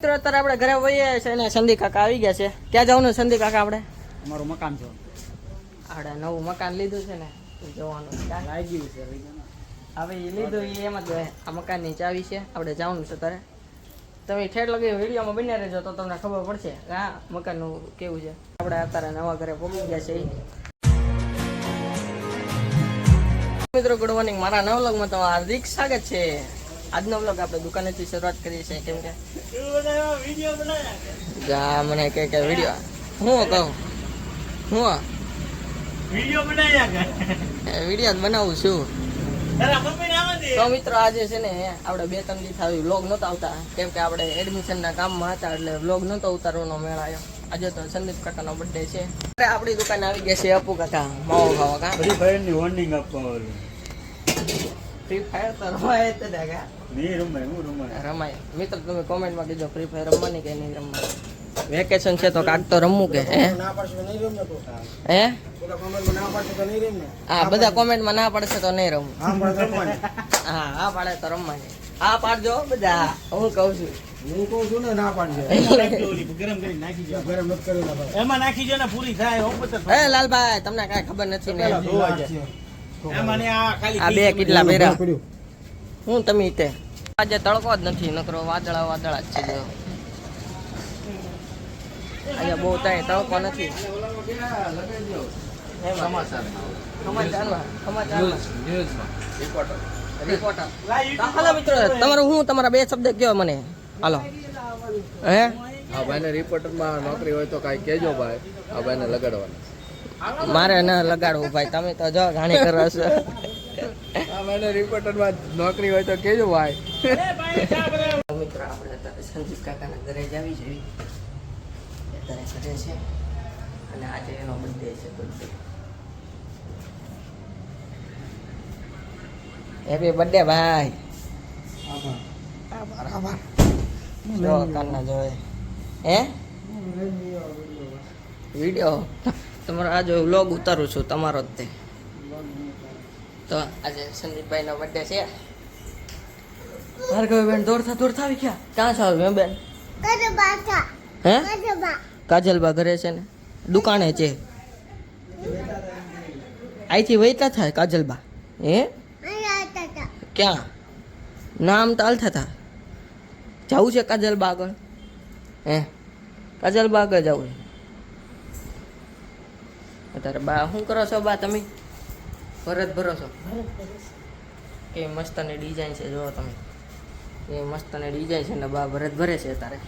મિત્રો અત્યારે આપણે ઘરે વહીએ છે અને સંદી કાકા આવી ગયા છે. ક્યાં જવાનું સંદી કાકા આપણે? અમારું મકાન છે. આપણે નવું મકાન લીધું છે ને એ જોવાનું. લાગી ગયું છે હવે એ લીધું એ એમ જ. આ મકાનની ચાવી છે. આપણે જવાનું છે તારે તમે ઠેઠ લગી વિડીયોમાં બન્યા રહેજો તો તમને ખબર પડશે. કે આ મકાનનું કેવું છે? આપણે અત્યારે નવા ઘરે પહોંચી ગયા છે મિત્રો ગુડ મોર્નિંગ મારા નવ વ્લોગમાં તમારું હાર્દિક સ્વાગત છે. આજનો વ્લોગ આપણે દુકાનેથી શરૂઆત કરીએ છીએ કેમ કે? જા મને કે કે વીડિયો હું કહું? હું? વિડિયો બનાવ્યા કે? વિડિયો બનાવું છું. તો મિત્રો આજે છે ને આપણે બે ત્રણ દિવસ આવી વ્લોગ નહોતા આવતા. કેમ કે આપણે એડમિશનના કામમાં હતા એટલે વ્લોગ નહોતો ઉતારવાનો મેળ આવ્યો. આજે તો સંદીપ કાકાનો બર્થડે છે. અરે આપણી દુકાને આવી ગયા છે અપુ કાકા. માવો ખાવા કા? ફાયરની વોર્નિંગ આપવા ફ્રી ફાયર તો રમાય જ તે કા નહીં રમાય હું રમાય રમાય. મિત્ર તમે કોમેન્ટમાં કીધો ફ્રી ફાયર રમવાની કે નહીં રમવાની? વેકેશન છે તો કાક તો રમવું કે હે? હે? હા બધા કોમેન્ટમાં ના પડશે તો નહીં રમવું. હા હા પાડે તો રમવાની. હા પાડજો બધા. હું કહું છું. ગરમ કરી નાખી દો એમાં નાખી ને પૂરી થાય એ લાલભાઈ તમને કાંઈ ખબર નથી ને? આ બે કેટલા બેરા હું તમે તે? આજે તડકો જ નથી નકરો વાદળા વાદળા જ છે જો. આજે બહુ ત્યાં તડકો નથી. સમાચાર સમાચારમાં સમાચારમાં. રિપોર્ટર હાલો મિત્રો તમારું હું તમારા બે શબ્દ કયો મને? હાલો. હે? હા ભાઈને રિપોર્ટરમાં નોકરી હોય તો કાંઈ કહેજો ભાઈ. આ ભાઈને લગાડવાનું. મારે ના લગાડવું ભાઈ તમે તો જો ઘાણી કરો છો. રિપોર્ટરમાં નોકરી હોય તો કેજો ભાઈ. મિત્રો આપણે સંદીપ કાકાના ઘરે જવી આવી અત્યારે ઘરે છે અને આજે એનો બર્થડે છે બર્થડે હેપી બર્થડે ભાઈ. આભાર. આભાર જો કાલના જોવે. હે? વીડિયો? તમારો આ જો વ્લોગ ઉતારું છું તમારો જ તે. તો આજે સંદીપભાઈનો બર્થડે છે. ભાર્ગવીબેન દોડતા દોડતા આવી ગયા. ક્યાં છો મેં બેન? હે? કાજલબા ઘરે છે ને? દુકાને છે. અહીંથી વહીતા થાય કાજલબા. હે? ક્યાં? નામ તો આલતા હતા જવું છે કાજલબા આગળ? હે? કાજલબા આગળ જવું છે. અત્યારે બા, શું કરો છો બા તમે? ભરત ભરોસો કે મસ્ત ને ડિઝાઇન છે જો તમે. એ મસ્ત અને ડિઝાઇન છે ને બા ભરત ભરે છે અત્યારે.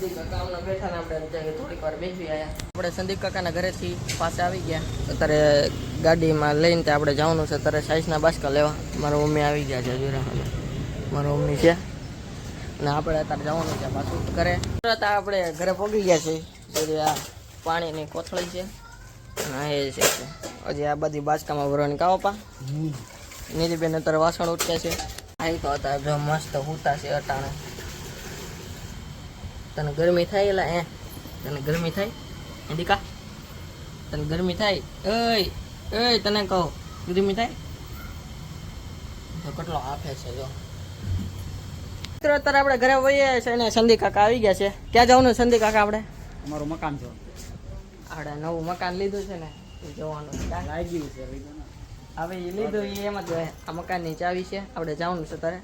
સંદીપ આપણે બેસી આવ્યા આપણે સંદીપ કાકાના ઘરેથી પાસે આવી ગયા. અત્યારે ગાડીમાં લઈને ત્યાં આપણે જવાનું છે. અત્યારે સાઈઝના બાસ્કા લેવા. મારા મમ્મી આવી ગયા છે જોરા મારા મમ્મી છે. ને આપણે અત્યારે જવાનું છે પાછું ઘરે. તરત આપણે ઘરે પહોંચી ગયા છે. આ પાણીની કોથળી છે. અને એ છે. હજી આ બધી બાચકામાં વરણ કાવો પા. નીતિબેન અત્યારે વાસણ ઉઠ્યા છે. આવી તો હતા જો મસ્ત હુતા છે અટાણે. તને ગરમી થાય એલા એ તને ગરમી થાય? દીકા તને ગરમી થાય? એ એય તને કહો. ગરમી થાય? તો કેટલો આપે છે જો. મિત્રો અત્યારે આપણે ઘરે વહીએ છે અને સંદી કાકા આવી ગયા છે. ક્યાં જવાનું સંદી કાકા આપણે? અમારું મકાન છે. આપણે નવું મકાન લીધું છે ને. જોવાનું. છે હવે એ લીધું એ એમ જ આ મકાનની ચાવી છે. આપણે જવાનું છે તારે.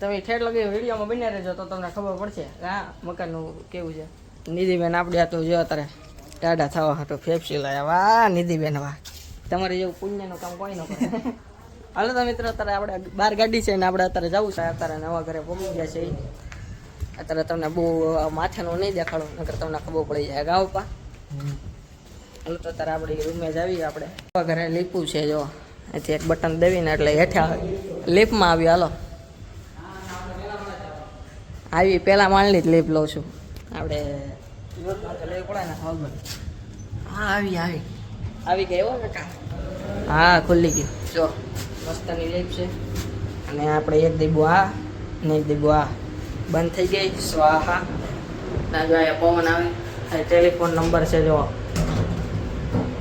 તમે ઠેઠ લગી વિડીયોમાં બન્યા રહેજો તો તમને ખબર પડશે. હા મકાનનું કેવું છે? નિધિબેન આપણે આ તો જો અત્યારે ટાઢા થવા હાટો ફેફસી લાયા. વાહ નિધિબેન વાહ. તમારે જેવું પુણ્યનું કામ કોઈ ન કરે. હાલો તો મિત્રો અત્યારે આપણે બાર ગાડી છે ને આપણે અત્યારે જવું છે. અત્યારે નવા ઘરે પહોંચી ગયા છે. અત્યારે તમને બહુ માથાનું નહીં દેખાડું નકર તમને ખબર પડી જાય. ગાવ પા. હાલો તો તારે આપણે રૂમે જ આવીએ આપણે. ઘરે લીપું છે, જો. અહીંથી એક બટન દેવીને એટલે હેઠા લીપમાં આવી હાલો. આવી પેલા માળની જ લીપ લઉં છું. આપણે હા, આવી આવી. આવી ગઈ કાકા. હા, ખુલ્લી ગઈ. જો, મસ્તની લીપ છે. અને આપણે એક દીબો આ ને એક દીબો આ. બંધ થઈ ગઈ. સ્વાહા. ના, જો અહીંયા પવન આવે. ટેલિફોન નંબર છે, જો.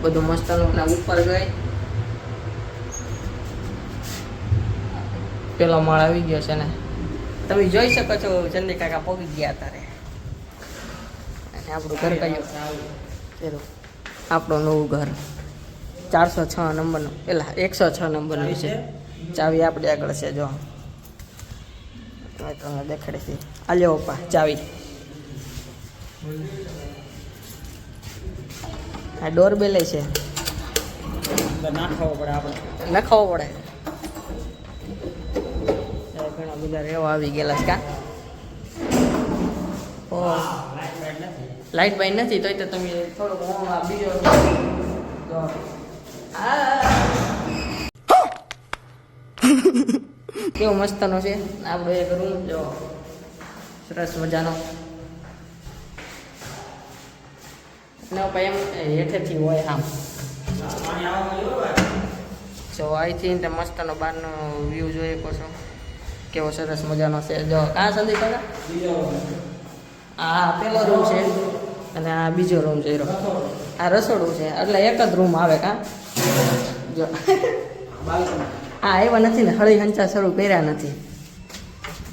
બધું મસ્ત ઉપર ગઈ. પેલો માળ આવી ગયો છે ને. તમે જોઈ શકો છો ચંદી કાકા પગી ગયા તારે અને આપણું ઘર કયું? પેલું આપણું નવું ઘર. ચારસો છ નંબરનું પેલા એકસો છ નંબરનું છે. ચાવી આપણી આગળ છે જો. તમને દેખાડી છે. આ લેવો પા ચાવી. આ ડોર બેલે છે. નાખાવો પડે આપણે. નખાવો પડે. ઘણા બધા રેવા આવી ગયેલા છે કા? ઓ. લાઈટ બાઈટ નથી તોય તો તમે આ બીજો. કેવો મસ્તનો છે. આપણો એક રૂમ જો. સરસ મજાનો. ને પછી એમ હેઠેથી હોય આમ. સો અહીંથી તે મસ્તનો બહારનો વ્યૂ જોઈ શકો છો કેવો સરસ મજાનો છે. જો આ સંદીપ કાકા? આ પેલો રૂમ છે. અને આ બીજો રૂમ છે. આ રસોડું છે. એટલે એક જ રૂમ આવે કા? જો. આ એવા નથી ને હળી હંચા શરૂ કર્યા નથી.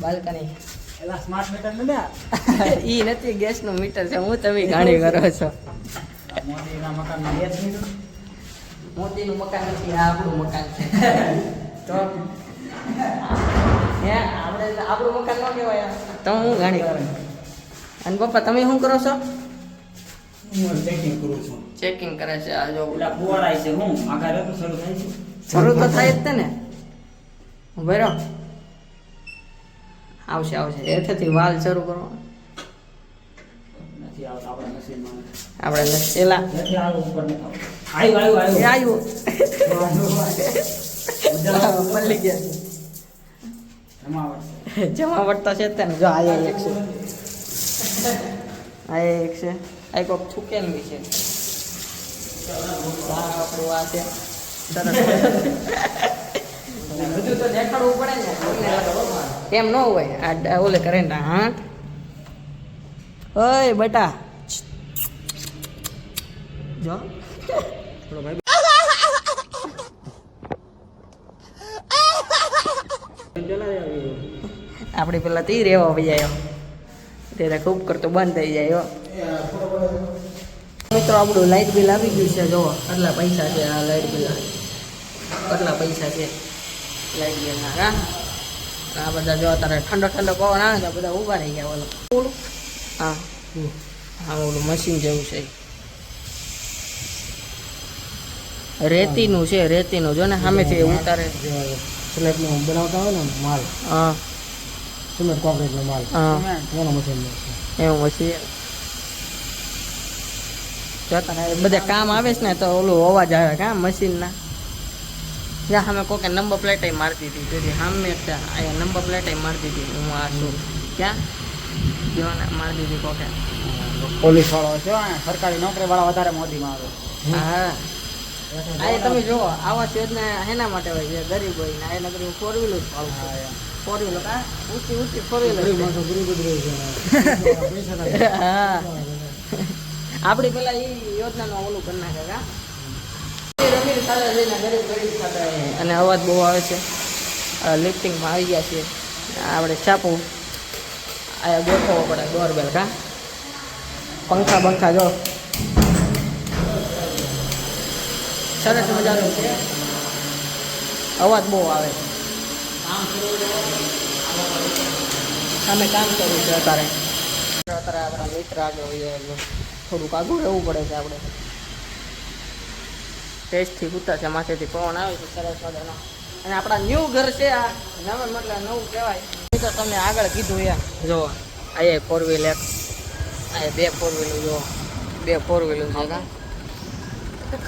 બાલ્કની. એલા સ્માર્ટ મીટર ને ઈ નથી ગેસનું મીટર છે. હું તમે ગાણી કરો છો. મોદીના મકાનમાં ગેસ મીટર મોતીનું મકાન નથી આ આપણું મકાન છે. તો? હે આપણે આપણું મકાન ન કહેવાય. તો હું ઘાણી કરું? અને પપ્પા તમે શું કરો છો? ચેકિંગ કરું છું. ચેકિંગ કરે છે આ જો. ઓલા ફુવારા છે હું. આગળ શરૂ થાય છે. શરૂ તો થાય જ ને. બરો આવશે આવશે. એથી વાલ શરૂ કરો. આપણા પેલા. આવ્યું મળી ગયા. જમાવટ. તો છે તેને. જો આ એક છે. આ એક છે. આ કોક થૂકેલું છે. આપણું આ છે. સરસ બધું તો દેખાડવું પડે ને. એમ ન હોય. આ ઓલે કરે ને હા? ઓય, બટા. જો. આપણે પેલા તી રેવા જાય ત્યારે ખૂબ કરતો બંધ થઈ જાય મિત્રો, આપણું લાઇટ બિલ આવી ગયું છે જો આટલા પૈસા છે, આ લાઇટ બિલ આટલા પૈસા છે. લાઇટ બિલના હા. આ બધા જો અત્યારે ઠંડો ઠંડો પવન આવે તો બધા ઊભા રહી ગયા ઓલું. ઓલું? હા. હા ઓલું મશીન જેવું છે. રેતીનું છે રેતીનું. જો ને સામેથી ઉતારે. સ્લેબનું બનાવતા હોય ને માલ. હા. સિમેન્ટ કોન્ક્રીટનો માલ. હા. એનો મશીન એવું મશીન બધા કામ આવે છે ને તો ઓલું અવાજ આવે કામ મશીનના જ્યાં અમે કોકે નંબર પ્લેટ મારી દીધી. તેથી સામે ત્યાં અહીંયા નંબર પ્લેટ મારી દીધી. હું આ શું? ક્યાં? જો ને મારી દીધી કોકે. પોલીસ વાળો છે સરકારી નોકરી વાળા વધારે મોદીમાં આવે. હા. આ તમે જુઓ આવાસ યોજના એના માટે હોય છે ગરીબ હોય ને આ નગરી ફોર વ્હીલર ફોર વ્હીલર હા ઊંચી ઊંચી ફોર વ્હીલર હા. આપણી પેલા એ યોજનાનું ઓલું કરી નાખે કા? અને અવાજ બહુ આવે છે. લિફ્ટિંગમાં આવી ગયા છે આપણે છાપું આ ગોઠવવો પડે ડોરબેલ કા પંખા બંખા જો. સરસ મજાનું છે. અવાજ બહુ આવે. સામે કામ કરવું છે અત્યારે. અત્યારે આપણા મિત્ર આગળ થોડુંક આગળ રહેવું પડે છે આપણે. ટેસ્ટથી ઉતા છે માથેથી પવન આવે છે, સરસ મજાનો. અને આપણા ન્યૂ ઘર છે આ, નવે મતલબ નવું કહેવાય. એ તો તમે આગળ કીધું યા જો, આ ફોર વ્હીલ એક આ બે ફોર વ્હીલું જો, બે ફોર વ્હીલું છે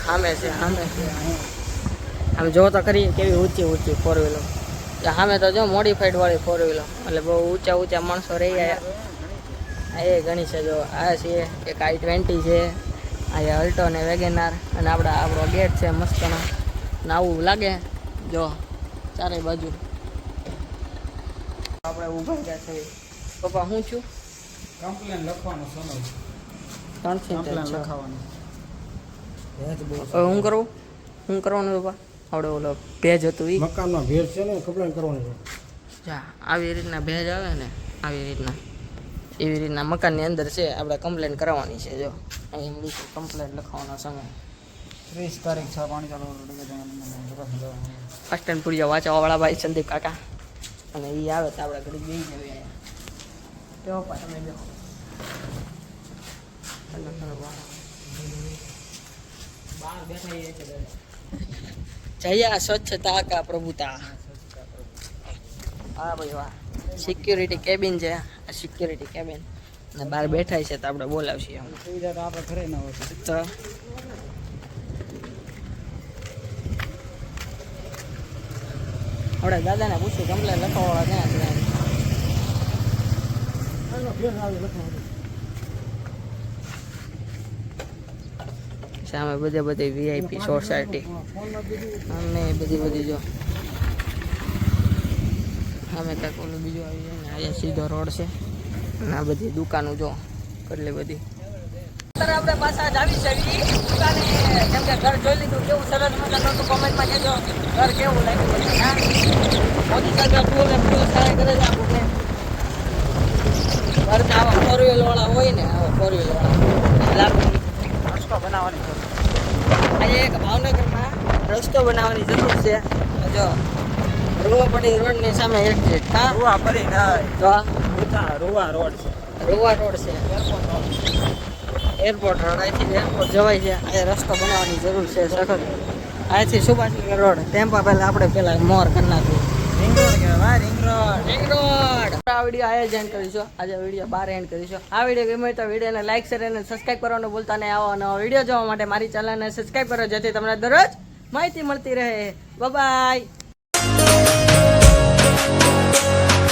સામે છે સામે છે આમ જો તો કરીએ કેવી ઊંચી ઊંચી ફોર વ્હીલો સામે તો જો મોડિફાઈડ વાળી ફોર વ્હીલો એટલે બહુ ઊંચા ઊંચા માણસો રહી ગયા એ ઘણી છે, જો, આ છે, એક આઈ ટ્વેન્ટી છે. આ અલ્ટો ને વેગેનાર અને આપણા આપણો ગેટ છે મસ્તનો. આવું લાગે જો ચારે બાજુ. આપણે ઊભા ગયા છે પપ્પા હું છું? કમ્પ્લેન લખવાનો સમય ત્રણથી. લખાવાનું હું કરું? હું કરવાનું પપ્પા? આપણે ઓલો ભેજ હતું એ મકાનમાં ભેજ છે ને કમ્પ્લેન કરવાની જા આવી રીતના ભેજ આવે ને આવી રીતના. એવી રીતના મકાનની અંદર છે આપણે કમ્પ્લેન કરાવવાની છે જો. ઇંગ્લિશ કમ્પ્લેટ લખવાનો સમય ત્રીસ તારીખ છ પાણી ચાલુ ફર્સ્ટ એન્ડ પુરિયા વાંચવાવાળા ભાઈ સંદીપ કાકા અને એ આવે તો આપણે ઘડી જઈ જઈએ કેવો પા તમે છે જયા સ્વચ્છતા કા પ્રભુતા હા ભાઈ વાહ સિક્યુરિટી કેબિન છે આ સિક્યુરિટી કેબિન અને બહાર બેઠા છે તો આપણે બોલાવશું એમ. સુવિધા આપણે ઘરે ન હોય તો આપણે દાદાને પૂછ્યું કમ્પ્લેન લખવાવાળા ક્યાં છે? સામે બધે બધી વીઆઈપી સોસાયટી અમે બધી બધી જો. અમે ત્યાં ઓલું બીજું આવી જાય ને, અહીંયા સીધો રોડ છે. આ બધી દુકાનો જો કેટલી બધી. અત્યારે આપણે પાછા જ આવી શકીએ દુકાને. કેમ કે ઘર જોઈ લીધું કેવું સરસ મજાનું હતું. કોમેન્ટમાં કહેજો ઘર કેવું લાગ્યું મોદી સરકાર ફૂલ ને ફૂલ સહાય કરે છે આપણને. ઘર તો આવા ફોર વાળા હોય ને આવા ફોર વાળા. રસ્તો બનાવવાની જરૂર આજે એક ભાવનગરમાં રસ્તો બનાવવાની જરૂર છે. જો રૂવાપડી રોડની સામે એક્ઝિટ હા? રૂવા પડી ના રૂવા રોડ છે. રૂવા રોડ છે. એરપોર્ટ રોડ અહીંથી એરપોર્ટ જવાય છે આ રસ્તો બનાવવાની જરૂર છે સખત. અહીંથી સુભાષનગર રોડ ટેમ્પા પહેલા આપણે પેલા મોર કરી નાખ્યું કરીશું આજે વીડિયો બાર એન્ડ કરીશું આ વીડિયો ગમે તો વિડીયોને લાઈક શેર અને સબસ્ક્રાઈબ કરવાનું ભૂલતા નહીં. આવો વીડિયો જોવા માટે મારી ચેનલને સબસ્ક્રાઈબ કરો જેથી તમને દરરોજ માહિતી મળતી રહે. બાય